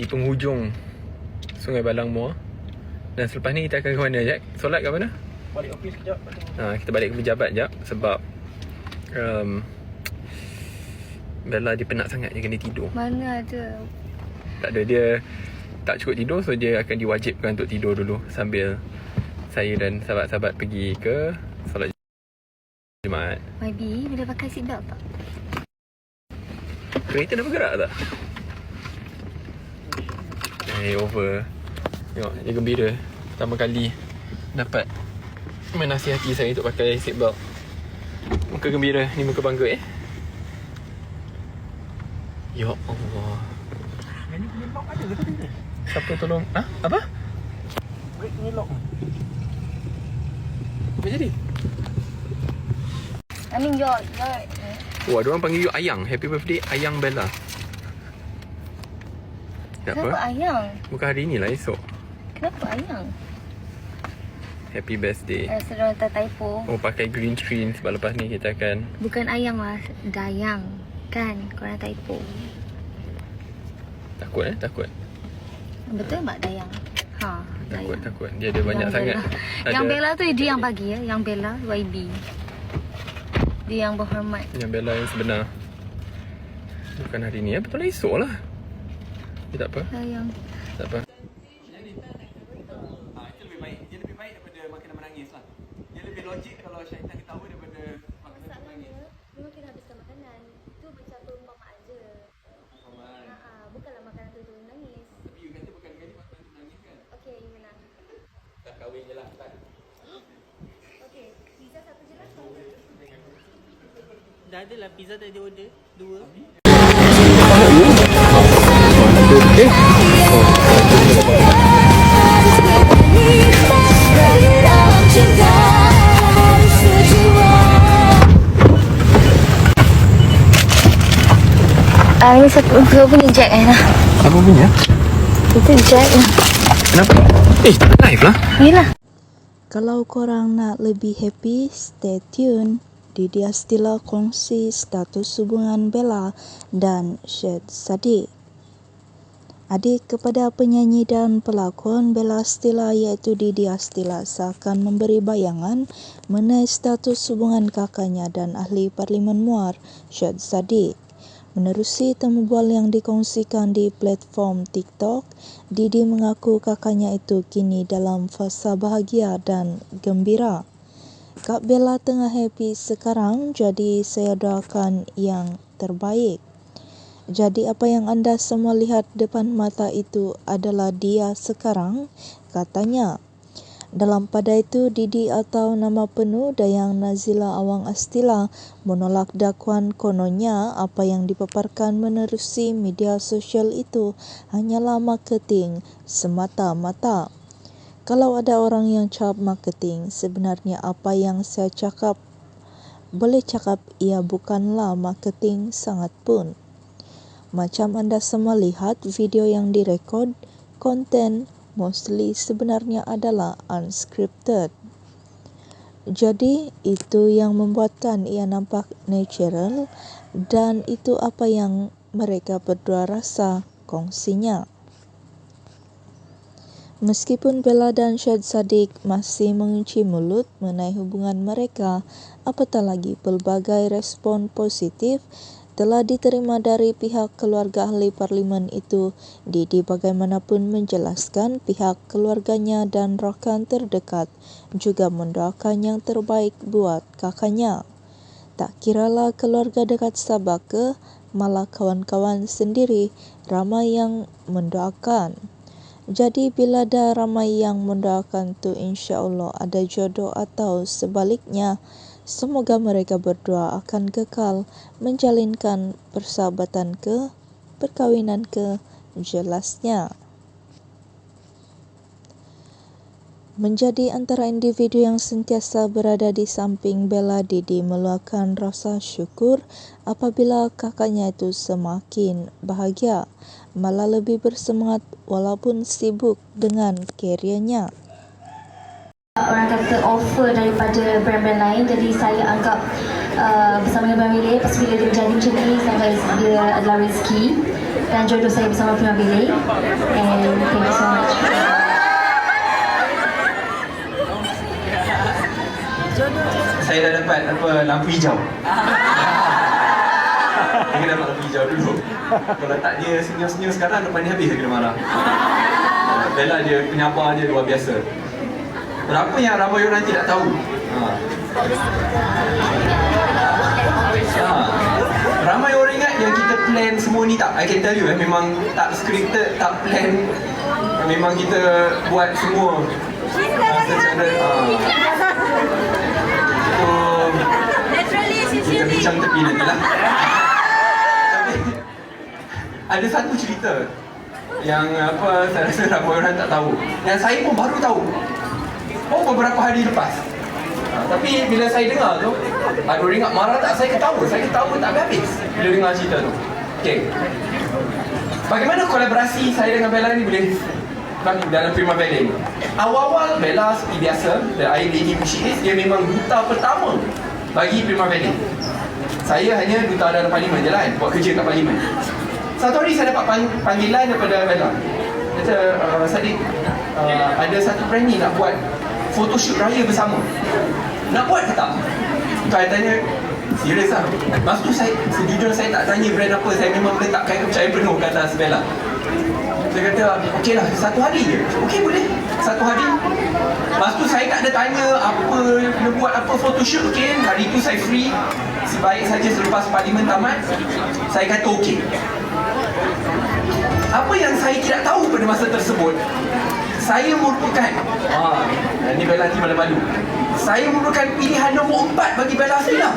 di penghujung Sungai Balang Muar Dan selepas ni kita akan ke mana Jack? Solat ke mana? Balik office kejap. Ha, kita balik ke pejabat jap Sebab um, Bella dia penat sangat Dia kena tidur Mana ada Tak ada dia Tak cukup tidur So dia akan diwajibkan untuk tidur dulu Sambil Saya dan sahabat-sahabat pergi ke Solat Jumaat Maybe boleh pakai seatbelt tak? Kereta dah bergerak tak? Eh over Tengok dia gembira Pertama kali Dapat Menasihati saya untuk pakai seatbelt Muka gembira Ni muka bangga eh Ya Allah Yang ni punya lock ada ke tadi? Siapa tolong Ha? Apa? Brake punya lock. Apa jadi? I mean your your Wah, diorang panggil you Ayang Happy birthday Ayang Bella Kenapa? Kenapa? ayang? Bukan hari ni lah esok. Kenapa ayang? Happy birthday. Rasa orang tak typo. Oh pakai green screen Sebab lepas ni kita akan Bukan ayang lah Dayang. Kan korang typo. Takut eh? Takut. Betul tak dayang? Ha Takut dayang. takut. Dia ada banyak Yang sangat. Bella. Yang Bella tu dia yang bagi ya? Yang Bella YB Dia yang berhormat. Yang Bella yang sebenar. Bukan hari ni ya? Betul lah esok lah Dia tak apa Dayang Tak apa Ah, itu lebih baik. Dia lebih baik daripada makanan menangis lah. Dia lebih logik kalau syaitan ketawa daripada makanan menangis. Memang kena habiskan makanan. Itu macam perumpamaan je. Faham? Ha, ha, bukanlah makanan tu tu menangis. Tapi you kata bukan kali makanan menangis kan? Okey, you menang. Tak kahwin je lah. Tak. Okey, pizza satu je lah. Dah ada lah pizza tadi order Dua Ah, ini satu Kau punya jack eh lah Apa punya? Itu jack lah Kenapa? Eh tak live lah Yelah Kalau korang nak lebih happy, stay tune. Didi Astila kongsi status hubungan Bella dan Syed Saddiq. Adik kepada penyanyi dan pelakon Bella Astila iaitu Didi Astila seakan memberi bayangan mengenai status hubungan kakaknya dan ahli Parlimen Muar Syed Saddiq. Menerusi temu bual yang dikongsikan di platform TikTok, Didi mengaku kakaknya itu kini dalam fasa bahagia dan gembira. Kak Bella tengah happy sekarang, jadi saya doakan yang terbaik. Jadi apa yang anda semua lihat depan mata itu adalah dia sekarang, katanya. Dalam pada itu, Didi atau nama penuh Dayang Nazila Awang Astila menolak dakwaan kononnya apa yang dipaparkan menerusi media sosial itu hanyalah marketing semata-mata. Kalau ada orang yang cakap marketing, sebenarnya apa yang saya cakap boleh cakap ia bukanlah marketing sangat pun. Macam anda semua lihat video yang direkod, konten mostly sebenarnya adalah unscripted. Jadi itu yang membuatkan ia nampak natural dan itu apa yang mereka berdua rasa kongsinya. Meskipun Bella dan Syed Saddiq masih mengunci mulut mengenai hubungan mereka, apatah lagi pelbagai respon positif telah diterima dari pihak keluarga ahli parlimen itu. Didi bagaimanapun menjelaskan pihak keluarganya dan rakan terdekat juga mendoakan yang terbaik buat kakaknya. Tak kiralah keluarga dekat Sabah ke, malah kawan-kawan sendiri ramai yang mendoakan. Jadi bila ada ramai yang mendoakan tu insya Allah ada jodoh atau sebaliknya, semoga mereka berdua akan kekal menjalinkan persahabatan ke perkahwinan ke jelasnya. Menjadi antara individu yang sentiasa berada di samping Bella Didi meluahkan rasa syukur apabila kakaknya itu semakin bahagia, malah lebih bersemangat walaupun sibuk dengan kerjanya. Orang kata offer daripada brand-brand lain jadi saya anggap uh, bersama dengan Prima Bilik lepas bila dia berjadi macam ni saya anggap dia adalah rezeki dan jodoh saya bersama Prima Bilik and thank you so much. Saya dah dapat apa lampu hijau. Dia dapat lampu hijau dulu. Kalau tak dia senyum-senyum sekarang depan ni habis dia kena marah. Bella dia penyabar dia luar biasa. Berapa yang ramai orang tidak tahu? Ha. Ha. Ramai orang ingat yang kita plan semua ni tak? I can tell you eh memang tak scripted, tak plan. Memang kita buat semua. Uh, secara uh, kita bincang tepi nanti lah. Tapi Ada satu cerita Yang apa saya rasa ramai orang tak tahu. Yang saya pun baru tahu Oh beberapa hari lepas. Ha, Tapi bila saya dengar tu Ada orang ingat marah tak? Saya ketawa Saya ketawa tak habis Bila dengar cerita tu. Okay Bagaimana kolaborasi saya dengan Bella ni boleh dalam Prima Wedding Awal-awal Bella seperti biasa The Lady which is Dia memang duta pertama Bagi Prima Wedding Saya hanya duta dalam parlimen je lah kan Buat kerja kat parlimen. Satu hari saya dapat pang- panggilan daripada Bella. Kata uh, Sadiq uh, Ada satu brand ni nak buat Photoshoot raya bersama Nak buat ke tak? Saya tanya Serius lah Masa tu saya Sejujurnya saya tak tanya brand apa Saya memang meletakkan kepercayaan penuh ke atas Bella dia kata, okey lah, satu hari je. Okey boleh. Satu hari. Lepas tu saya tak ada tanya apa, nak buat apa photoshoot, okey. Hari tu saya free. Sebaik saja selepas parlimen tamat, saya kata okey. Apa yang saya tidak tahu pada masa tersebut, saya merupakan, ah, ni Bella nanti malu-malu. Saya merupakan pilihan nombor empat bagi Bella Asmila.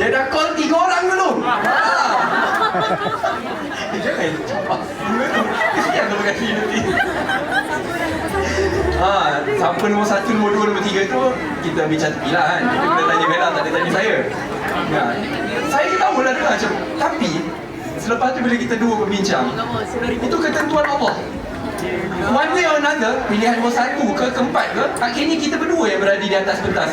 Dia dah call tiga orang dulu. Eh, Jangan cepat. Kesian tu berkasi nanti. Ha, siapa nombor satu, nombor dua, nombor tiga tu kita bincang tepi lah kan. Kita kena tanya Bella, tak ada tanya saya. Ha, saya tahu lah dengar macam, tapi selepas tu bila kita dua berbincang, itu ketentuan Allah. One way or another, pilihan nombor satu ke keempat ke, akhirnya kita berdua yang berada di atas pentas.